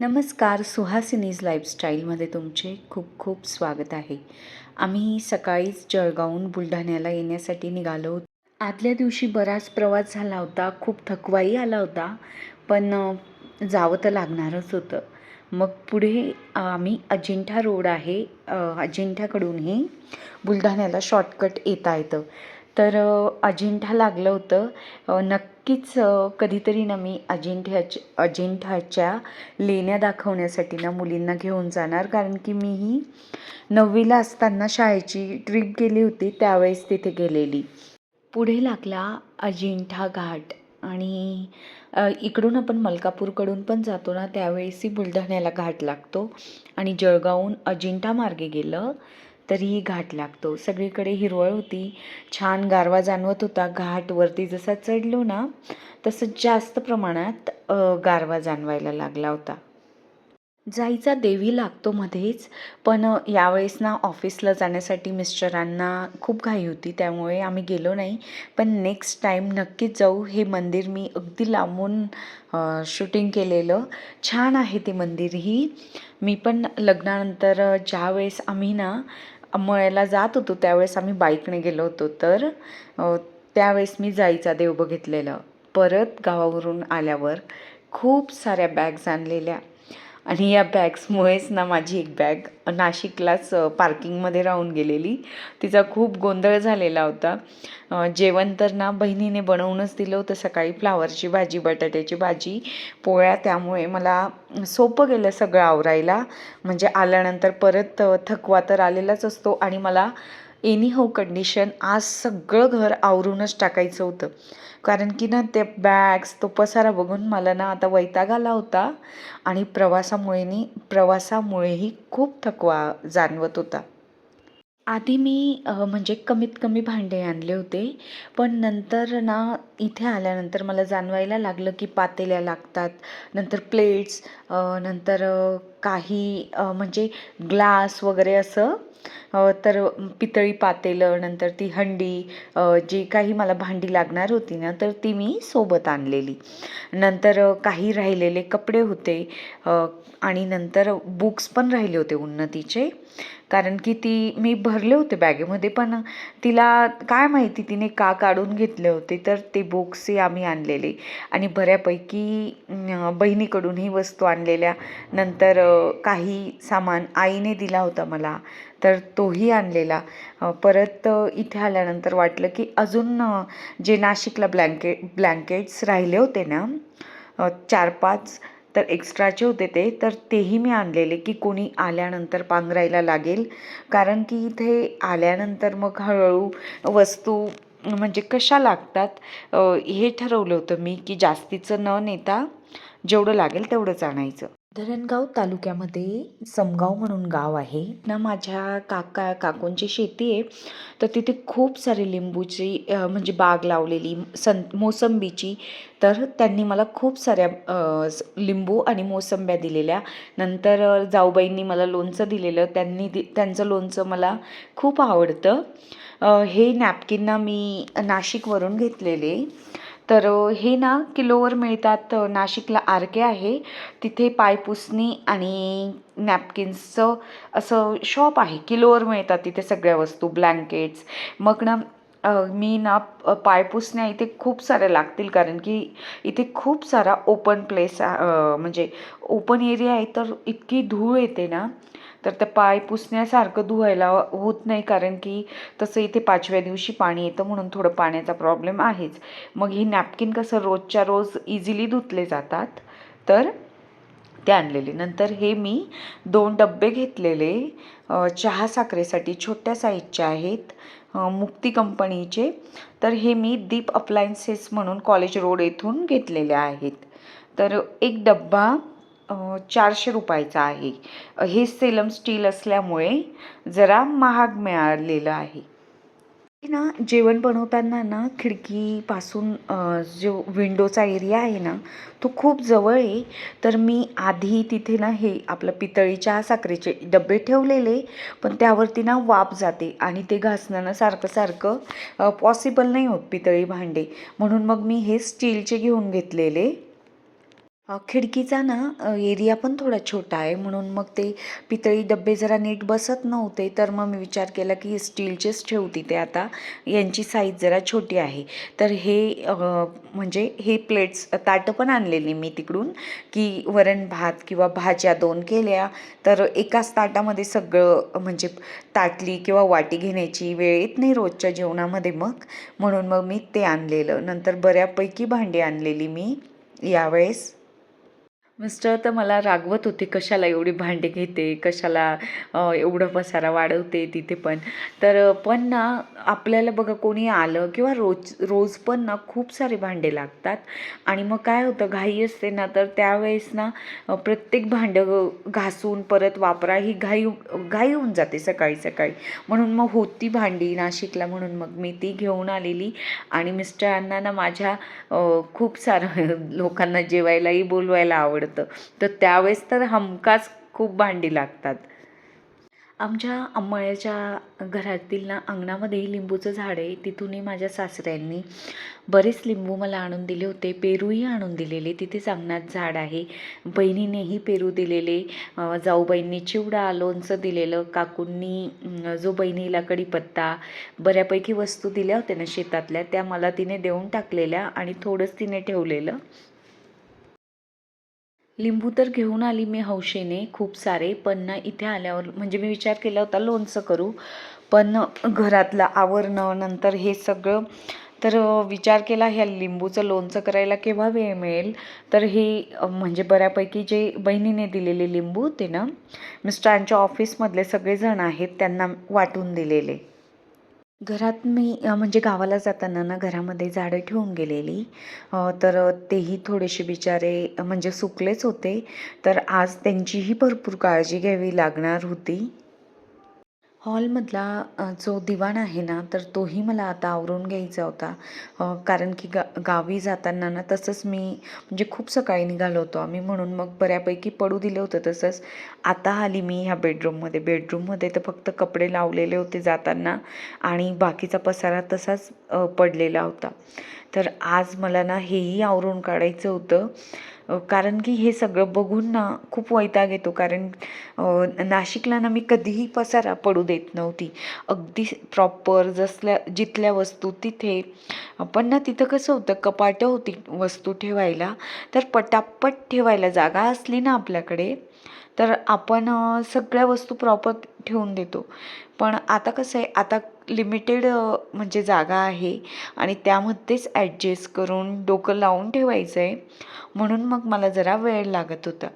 नमस्कार सुहासिनीज लाईफस्टाईलमध्ये तुमचे खूप खूप स्वागत आहे. आम्ही सकाळीच जळगावहून बुलढाण्याला येण्यासाठी निघालो होतो. आदल्या दिवशी बराच प्रवास झाला होता खूप थकवाही आला होता पण जावं तर लागणारच होतं. मग पुढे आम्ही अजिंठा रोड आहे अजिंठ्याकडूनही बुलढाण्याला शॉर्टकट येता येतं. तर अजिंठा लागलं होतं. नक्की नक्कीच कधीतरी ना मी अजिंठ्याच्या अजिंठाच्या लेण्या दाखवण्यासाठी ना मुलींना घेऊन जाणार. कारण की मीही नववीला असताना शाळेची ट्रिप गेली होती त्यावेळेस तिथे गेलेली. पुढे लागला अजिंठा घाट आणि इकडून आपण मलकापूरकडून पण जातो ना त्यावेळेसही बुलढाण्याला घाट लागतो. आणि जळगावहून अजिंठा मार्गे गेलं. तरीही घाट लागतो. सगळीकडे हिरवळ होती. छान गारवा जाणवत होता. घाटवरती जसा चढलो ना तसं जास्त प्रमाणात गारवा जाणवायला लागला होता. जायचा देवी लागतो मध्येच पण यावेळेस ना ऑफिसला जाण्यासाठी मिस्टरांना खूप घाई होती. त्यामुळे आम्ही गेलो नाही. पण नेक्स्ट टाईम नक्कीच जाऊ. हे मंदिर मी अगदी लांबून शूटिंग केलेलं. छान आहे ते मंदिरही. मी पण लग्नानंतर ज्यावेळेस आम्ही ना मळ्याला जात होतो त्यावेळेस आम्ही बाईकने गेलो होतो. तर त्यावेळेस मी जायचा देव बघितलेलं परत गावावरून आल्यावर खूप साऱ्या बॅग्स आणलेल्या. आणि या बॅग्समुळेच ना माझी एक बॅग नाशिकलाच पार्किंगमध्ये राहून गेलेली. तिचा खूप गोंधळ झालेला होता. जेवण तर ना बहिणीने बनवूनच दिलं होतं. सकाळी फ्लावरची भाजी बटाट्याची भाजी पोळ्या. त्यामुळे मला सोपं गेलं सगळं आवरायला. म्हणजे आल्यानंतर परत थकवा तर आलेलाच असतो. आणि मला एनी हो कंडिशन आज सगळं घर आवरूनच टाकायचं होतं. कारण की ना ते बॅग्स तो पसारा बघून मला ना आता वैताग आला होता आणि प्रवासामुळेनी प्रवासामुळेही खूप थकवा जाणवत होता. आधी मी म्हणजे कमीत कमी भांडे आणले होते पण नंतर ना इथे आल्यानंतर मला जाणवायला लागलं की पातेल्या लागतात नंतर प्लेट्स नंतर काही म्हणजे ग्लास वगैरे असं तर पितळी पातेलं नंतर ती हंडी जी काही मला भांडी लागणार होती ना तर ती मी सोबत आणलेली. नंतर काही राहिलेले कपडे होते. आणि नंतर बुक्स पण राहिले होते उन्नतीचे. कारण की ती मी भरले होते बॅगेमध्ये पण तिला काय माहिती तिने का काढून घेतले होते तर ते बुक्सही आम्ही आणलेले. आणि बऱ्यापैकी बहिणीकडून ही वस्तू आणलेल्या. नंतर काही सामान आईने दिला होता मला तर तोही आणलेला. परत इथे आल्यानंतर वाटलं की अजून जे नाशिकला ब्लँकेट ब्लँकेट्स राहिले होते ना चार पाच तर एक्स्ट्राचे होते ते तर तेही मी आणलेले की कोणी आल्यानंतर पांघरायला लागेल. कारण की इथे आल्यानंतर मग हळूहळू वस्तू म्हणजे कशा लागतात हे ठरवलं होतं मी की जास्तीचं न नेता जेवढं लागेल तेवढंच आणायचं. धरणगाव तालुक्यामध्ये समगाव म्हणून गाव आहे. ना माझ्या काका काकूंची शेती आहे. तर तिथे खूप सारे लिंबूची म्हणजे बाग लावलेली सं मोसंबीची. तर त्यांनी मला खूप साऱ्या लिंबू आणि मोसंब्या दिलेल्या. नंतर जाऊबाईंनी मला लोणचं दिलेलं. त्यांनी दि त्यांचं लोणचं मला खूप आवडतं. हे नॅपकिनना मी नाशिकवरून घेतलेले. तर हे ना किलोवर मिळतात नाशिकला आर के आहे. तिथे पायपुसणी आणि नॅपकिन्सचं असं शॉप आहे. किलोवर मिळतात तिथे सगळ्या वस्तू ब्लँकेट्स. मग ना मी ना पायपुसण्या इथे खूप साऱ्या लागतील कारण की इथे खूप सारा ओपन प्लेस म्हणजे ओपन एरिया आहे तर इतकी धूळ येते ना. तर त्या पाय पुसण्यासारखं धुवायला होत नाही कारण की तसं इथे पाचव्या दिवशी पाणी येतं म्हणून थोडं पाण्याचा प्रॉब्लेम आहेच. मग ही नॅपकिन कसं रोजच्या रोज इझिली धुतले जातात तर ते आणलेले. नंतर हे मी दोन डब्बे घेतलेले चहा साखरेसाठी छोट्या साईजचे आहेत मुक्ती कंपनीचे. तर हे मी दीप अप्लायन्सेस म्हणून कॉलेज रोड येथून घेतलेले आहेत. तर एक डब्बा चारशे रुपयाचा आहे. हे सेलम स्टील असल्यामुळे जरा महाग मिळालेलं आहे. ना जेवण बनवताना ना खिडकीपासून जो विंडोचा एरिया आहे ना तो खूप जवळ आहे. तर मी आधी तिथे ना हे आपलं पितळी चहा साखरेचे डबे ठेवलेले पण त्यावरती ना वाफ जाते आणि ते घासणं सारखं सारखं पॉसिबल नाही होत पितळी भांडे. म्हणून मग मी हे स्टीलचे घेऊन घेतलेले. खिडकीचा ना एरिया पण थोडा छोटा आहे. म्हणून मग ते पितळी डब्बे जरा नीट बसत नव्हते. तर मग मी विचार केला की स्टीलचेच ठेवते ते आता. यांची साईज जरा छोटी आहे. तर हे म्हणजे हे प्लेट्स ताटं पण आणलेली मी तिकडून. की वरण भात किंवा भाज्या दोन केल्या. तर एकाच ताटामध्ये सगळं म्हणजे ताटली किंवा वाटी घेण्याची वेळ येत नाही रोजच्या जेवणामध्ये मग. म्हणून मग मी ते आणलेलं. नंतर बऱ्यापैकी भांडी आणलेली मी यावेळेस. मिस्टर तर मला रागवत होते कशाला एवढी भांडी घेते कशाला एवढं पसारा वाढवते तिथे पण. तर पण ना आपल्याला बघा कोणी आलं किंवा रोज रोज पण ना खूप सारे भांडे लागतात. आणि मग काय होतं घाई असते ना तर त्यावेळेस ना प्रत्येक भांडं घासून परत वापरा ही घाई घाई होऊन जाते सकाळी सकाळी. म्हणून मग होती भांडी नाशिकला म्हणून मग मी ती घेऊन आलेली. आणि मिस्टरांना ना माझ्या खूप सारं लोकांना जेवायलाही बोलवायला आवडतं तर त्यावेळेस तर हमखास खूप भांडी लागतात. आमच्या अंमळ्याच्या घरातील ना अंगणामध्येही लिंबूचं झाड आहे. तिथूनही माझ्या सासऱ्यांनी बरेच लिंबू मला आणून दिले होते. पेरूही आणून दिलेले. तिथेच अंगणात झाड आहे. बहिणीनेही पेरू दिलेले. जाऊबाईंनी चिवडा लोणचं दिलेलं. काकूंनी जो बहिणीला कडीपत्ता बऱ्यापैकी वस्तू दिल्या होत्या ना शेतातल्या त्या मला तिने देऊन टाकलेल्या आणि थोडंच तिने ठेवलेलं. लिंबू तर घेऊन आली मी हौशेने खूप सारे. पण ना इथे आल्यावर म्हणजे मी विचार केला होता लोणचं करू. पण घरातलं आवरणं नंतर हे सगळं तर विचार केला ह्या लिंबूचं लोणचं करायला केव्हा वेळ मिळेल? तर हे म्हणजे बऱ्यापैकी जे बहिणीने दिलेले लिंबू ते ना मिस्टरांच्या ऑफिसमधले सगळेजण आहेत त्यांना वाटून दिलेले. घरात मी म्हणजे गावाला जाताना ना घरामध्ये झाडं ठेवून गेलेली. तर तेही थोडेसे बिचारे म्हणजे सुकलेच होते. तर आज त्यांचीही भरपूर काळजी घ्यावी लागणार होती. हॉलमधला जो दिवाण आहे ना तर तोही मला आता आवरून घ्यायचा होता. कारण की गा गावी जाताना ना तसंच मी म्हणजे खूप सकाळी निघालो होतो आम्ही म्हणून मग बऱ्यापैकी पडू दिलं होतं तसंच. आता आली मी ह्या बेडरूममध्ये. बेडरूममध्ये तर फक्त कपडे लावलेले होते जाताना आणि बाकीचा पसारा तसाच पडलेला होता. तर आज मला ना हेही आवरून काढायचं होतं. कारण की हे सगळं बघून ना खूप वैताग येतो. कारण नाशिकला ना मी कधीही पसारा पडू देत नव्हती. अगदी प्रॉपर जसल्या जिथल्या वस्तू तिथे. पण ना तिथं कसं होतं कपाटं होती वस्तू ठेवायला. तर पटापट ठेवायला जागा असली ना आपल्याकडे तर आपण सगळ्या वस्तू प्रॉपर ठेवून देतो. पण आता कसं आहे आता लिमिटेड म्हणजे जागा आहे आणि त्यामध्येच ॲडजस्ट करून डोकं लावून ठेवायचं आहे म्हणून मग मला जरा वेळ लागत होता.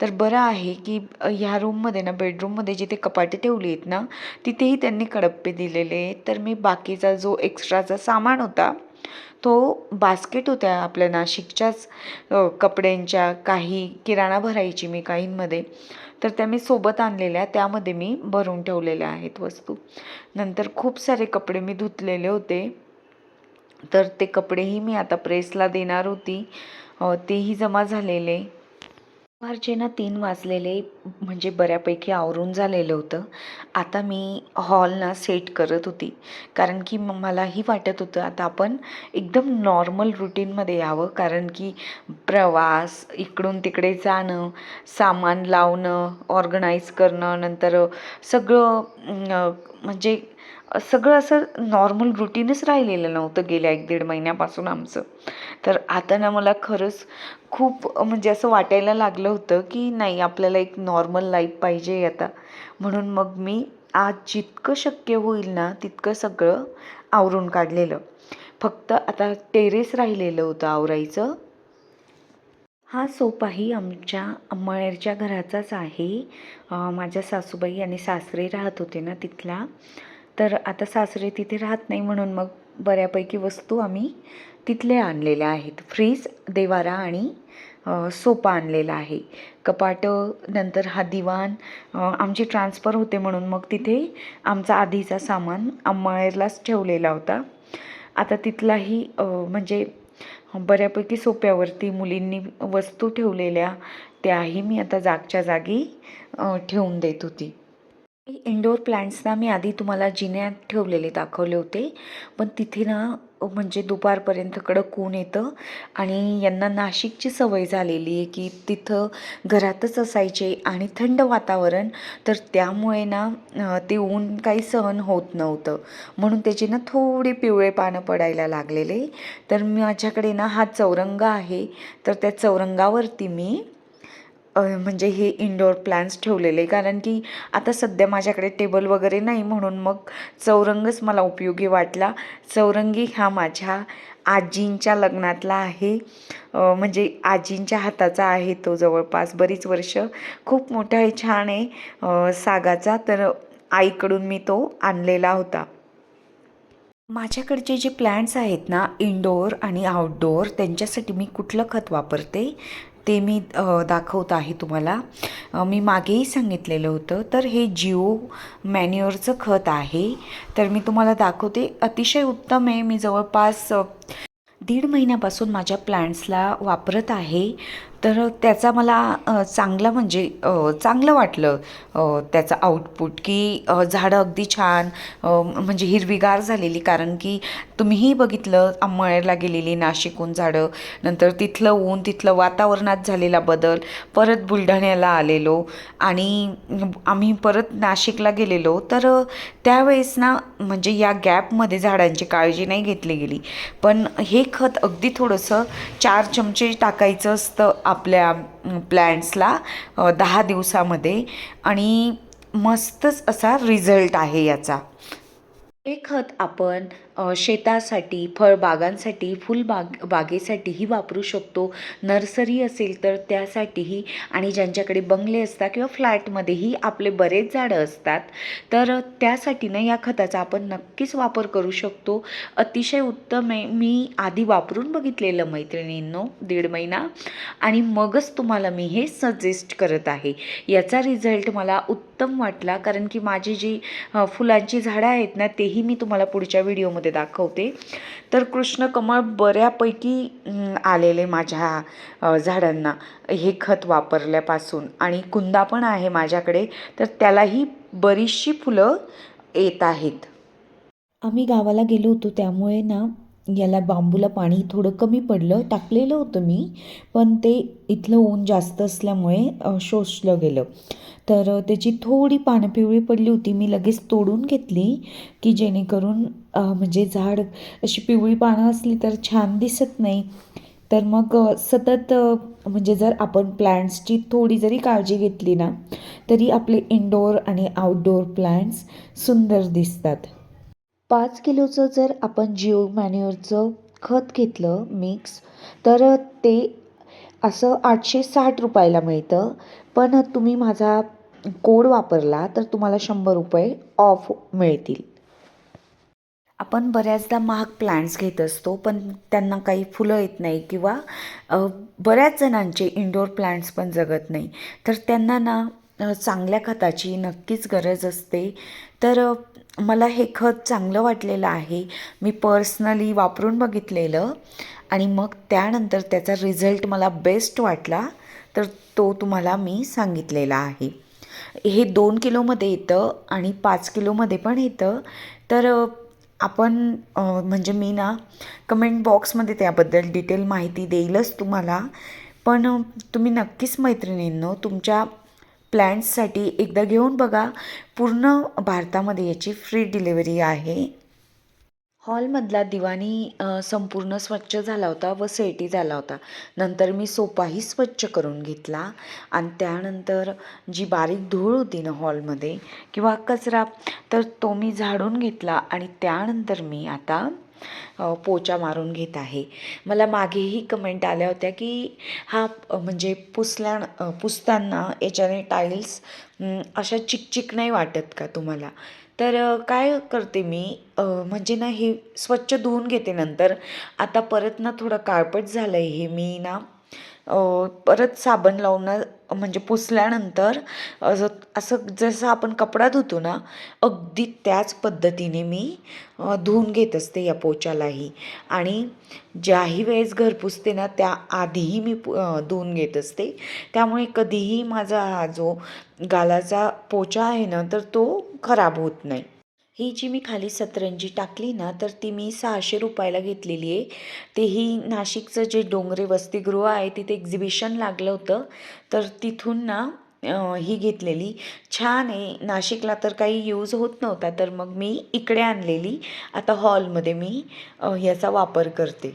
तर बरं आहे की ह्या रूममध्ये ना बेडरूममध्ये जिथे कपाटे ठेवली आहेत ना तिथेही त्यांनी कडप्पे दिलेले. तर मी बाकीचा जो एक्स्ट्राचा सामान होता तो बास्केट होत्या आपल्या नाशिकच्याच कपड्यांच्या काही किराणा भरायची मी काहींमध्ये. तर त्या मी सोबत आणलेल्या त्यामध्ये मी भरून ठेवलेल्या आहेत वस्तू. नंतर खूप सारे कपडे मी धुतलेले होते. तर ते कपडेही मी आता प्रेसला देणार होती. तेही जमा झालेले. दुपारचे ना तीन वाजलेले म्हणजे बऱ्यापैकी आवरून झालेलं होतं. आता मी हॉल ना सेट करत होती. कारण की म मलाही वाटत होतं आता आपण एकदम नॉर्मल रुटीनमध्ये यावं. कारण की प्रवास इकडून तिकडे जाणं सामान लावणं ऑर्गनाईज करणं नंतर सगळं म्हणजे सगळं असं नॉर्मल रुटीनच राहिलेलं नव्हतं गेल्या एक दीड महिन्यापासून आमचं. तर आता ना मला खरंच खूप म्हणजे असं वाटायला लागलं होतं की नाही आपल्याला एक नॉर्मल लाईफ पाहिजे आता. म्हणून मग मी आज जितकं शक्य होईल ना तितकं सगळं आवरून काढलेलं. फक्त आता टेरेस राहिलेलं होतं आवरायचं. हा सोपाही आमच्या अंमळनेरच्या घराचाच आहे. माझ्या सासूबाई आणि सासरे राहत होते ना तिथला. तर आता सासरे तिथे राहत नाही म्हणून मग बऱ्यापैकी वस्तू आम्ही तिथले आणलेल्या आहेत. फ्रीज देवारा आणि सोपा आणलेला आहे. कपाटं नंतर हा दिवाण आमची ट्रान्सफर होते म्हणून मग तिथे आमचा आधीचा सामान अंमळनेरलाच ठेवलेला होता. आता तिथलाही म्हणजे बऱ्यापैकी सोप्यावरती मुलींनी वस्तू ठेवलेल्या त्याही मी आता जागच्या जागी ठेवून देत होती. इंडोर प्लांट्सना मी आधी तुम्हाला जिन्यात ठेवलेले दाखवले होते. पण तिथे ना म्हणजे दुपारपर्यंत कडक ऊन येतं आणि यांना नाशिकची सवय झालेली आहे की तिथं घरातच असायचे आणि थंड वातावरण तर त्यामुळे ना ते ऊन काही सहन होत नव्हतं. म्हणून त्याचे ना थोडे पिवळे पानं पडायला लागलेले. तर माझ्याकडे ना हा चौरंग आहे. तर त्या चौरंगावरती मी म्हणजे हे इनडोअर प्लॅन्स ठेवलेले. कारण की आता सध्या माझ्याकडे टेबल वगैरे नाही म्हणून मग चौरंगच मला उपयोगी वाटला. चौरंगी हा माझ्या आजींच्या लग्नातला आहे. म्हणजे आजींच्या हाताचा आहे तो जवळपास. बरीच वर्ष खूप मोठा आहे छान आहे सागाचा. तर आईकडून मी तो आणलेला होता. माझ्याकडचे जे प्लॅन्ट्स आहेत ना इनडोअर आणि आउटडोअर त्यांच्यासाठी मी कुठलं खत वापरते? ते मी दाखवत आहे तुम्हाला. मी मागेही सांगितलेलं होतं. तर हे जिओ मॅन्युअरचं खत आहे. तर मी तुम्हाला दाखवते. अतिशय उत्तम आहे. मी जवळपास दीड महिन्यापासून माझ्या प्लांट्सला वापरत आहे. तर त्याचा मला चांगला म्हणजे चांगलं वाटलं त्याचं आउटपुट की झाडं अगदी छान म्हणजे हिरवीगार झालेली. कारण की तुम्हीही बघितलं अंमळ्याला गेलेली नाशिकहून झाडं नंतर तिथलं ऊन तिथलं वातावरणात झालेला बदल परत बुलढाण्याला आलेलो आणि आम्ही परत नाशिकला गेलेलो. तर त्यावेळेस ना म्हणजे या गॅपमध्ये झाडांची काळजी नाही घेतली गेली. पण हे खत अगदी थोडंसं चार चमचे टाकायचं असतं आपल्या प्लॅन्ट्सला दहा दिवसामध्ये. आणि मस्तच असा रिझल्ट आहे याचा. हे खत आपण शेतासाठी फळबागांसाठी फुलबाग बागेसाठीही वापरू शकतो. नर्सरी असेल तर त्यासाठीही आणि ज्यांच्याकडे बंगले असतात किंवा फ्लॅटमध्येही आपले बरेच झाडं असतात तर त्यासाठी ना या खताचा आपण नक्कीच वापर करू शकतो. अतिशय उत्तम आहे. मी आधी वापरून बघितलेलं मैत्रिणींनो दीड महिना. आणि मगच तुम्हाला मी हे सजेस्ट करत आहे. याचा रिझल्ट मला उत्तम वाटला कारण की माझी जी फुलांची झाडं आहेत ना तेही मी तुम्हाला पुढच्या व्हिडिओमध्ये दाखवते. तर कृष्णकमळ बऱ्यापैकी आलेले माझ्या झाडांना. हे खत वापरल्यापासून. आणि कुंदा पण आहे माझ्याकडे. तर त्यालाही बरीचशी फुलं येत आहेत. आम्ही गावाला गेलो होतो. त्यामुळे ना याला बांबूला पाणी थोडं कमी पडलं टाकलेलं होतं मी पण ते इथलं ऊन जास्त असल्यामुळे शोषलं गेलं. तर त्याची थोडी पानं पिवळी पडली होती मी लगेच तोडून घेतली की जेणेकरून म्हणजे झाड अशी पिवळी पानं असली तर छान दिसत नाही. तर मग सतत म्हणजे जर आपण प्लॅन्ट्सची थोडी जरी काळजी घेतली ना तरी आपले इनडोअर आणि आउटडोअर प्लॅन्ट्स सुंदर दिसतात. पाच किलोचं जर आपण जिओ मॅन्युअरचं खत घेतलं मिक्स तर ते असं आठशे साठ रुपयाला मिळतं. पण तुम्ही माझा कोड वापरला तर तुम्हाला शंभर रुपये ऑफ मिळतील. आपण बऱ्याचदा महाग प्लांट्स घेत असतो पण त्यांना काही फुलं येत नाही किंवा बऱ्याच जणांचे इंडोर प्लांट्स पण जगत नाही. तर त्यांना ना चांगल्या खताची नक्कीच गरज असते. तर मला हे खत चांगलं वाटलेलं आहे. मी पर्सनली वापरून बघितलेलं आणि मग त्यानंतर त्याचा रिझल्ट मला बेस्ट वाटला तर तो तुम्हाला मी सांगितलेला आहे. हे दोन किलोमध्ये येतं आणि पाच किलोमध्ये पण येतं. तर आपण म्हणजे मी ना कमेंट बॉक्समध्ये त्याबद्दल डिटेल माहिती देईलच तुम्हाला. पण तुम्ही नक्कीच मैत्रिणींनो तुमच्या प्लॅन्ससाठी एकदा घेऊन बघा. पूर्ण भारतामध्ये याची फ्री डिलेवरी आहे. हॉलमधला दिवाणी संपूर्ण स्वच्छ झाला होता व सेटी झाला होता. नंतर मी सोपाही स्वच्छ करून घेतला. आणि त्यानंतर जी बारीक धूळ होती ना हॉलमध्ये किंवा कचरा तर तो मी झाडून घेतला. आणि त्यानंतर मी आता पोचा मारून घेत आहे. मला मागेही कमेंट आल्या होत्या की हा म्हणजे पुसल्या पुसताना याच्याने टाईल्स अशा चिकचिक नाही वाटत का तुम्हाला? तर काय करते मी? म्हणजे ना हे स्वच्छ धुवून घेते नंतर. आता परत ना थोडं काळपट झालं आहे हे मी ना. परत साबण लावून म्हणजे पुसल्यानंतर असं असं जसं आपण कपडा धुतो ना अगदी त्याच पद्धतीने मी धुवून घेत असते या पोचालाही. आणि ज्याही वेळेस घर पुसते ना त्या आधीही मी धुवून घेत असते. त्यामुळे कधीही माझा हा जो गालाचा पोचा आहे ना तर तो खराब होत नाही. ही जी मी खाली सतरंजी टाकली ना तर ती मी सहाशे रुपयाला घेतलेली आहे. तेही नाशिकचं जे डोंगरे वसतिगृह आहे तिथे एक्झिबिशन लागलं होतं. तर तिथून ना ही घेतलेली. छान आहे. नाशिकला तर काही यूज होत नव्हता तर मग मी इकडे आणलेली. आता हॉलमध्ये मी ह्याचा वापर करते.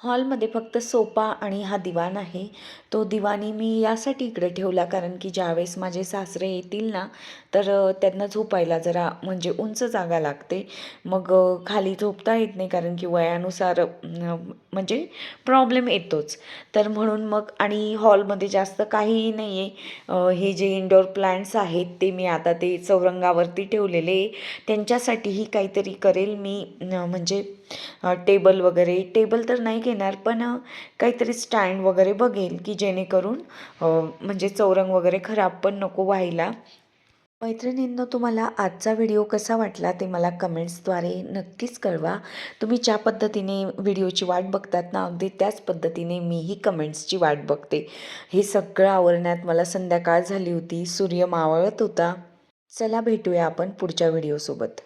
हॉलमध्ये फक्त सोफा आणि हा दिवाण आहे. तो दिवाणी मी यासाठी इकडे ठेवला कारण की ज्यावेळेस माझे सासरे येतील ना तर त्यांना झोपायला जरा म्हणजे उंच जागा लागते. मग खाली झोपता येत नाही कारण की वयानुसार म्हणजे प्रॉब्लेम येतोच. तर म्हणून मग आणि हॉलमध्ये जास्त काहीही नाही आहे हे जे इनडोअर प्लांट्स आहेत ते मी आता ते चौरंगावरती ठेवलेले त्यांच्यासाठीही काहीतरी करेल मी म्हणजे टेबल वगैरे. टेबल तर नाही घेणार पण काहीतरी स्टँड वगैरे बघेल की जेणेकरून म्हणजे चौरंग वगैरे खराब पण नको व्हायला. मैत्रिणींनो तुम्हाला आजचा व्हिडिओ कसा वाटला ते मला कमेंट्सद्वारे नक्कीच कळवा. तुम्ही ज्या पद्धतीने व्हिडिओची वाट बघतात ना अगदी त्याच पद्धतीने मीही कमेंट्सची वाट बघते. हे सगळं आवरण्यात मला संध्याकाळ झाली होती सूर्य मावळत होता. चला भेटूया आपण पुढच्या व्हिडिओसोबत.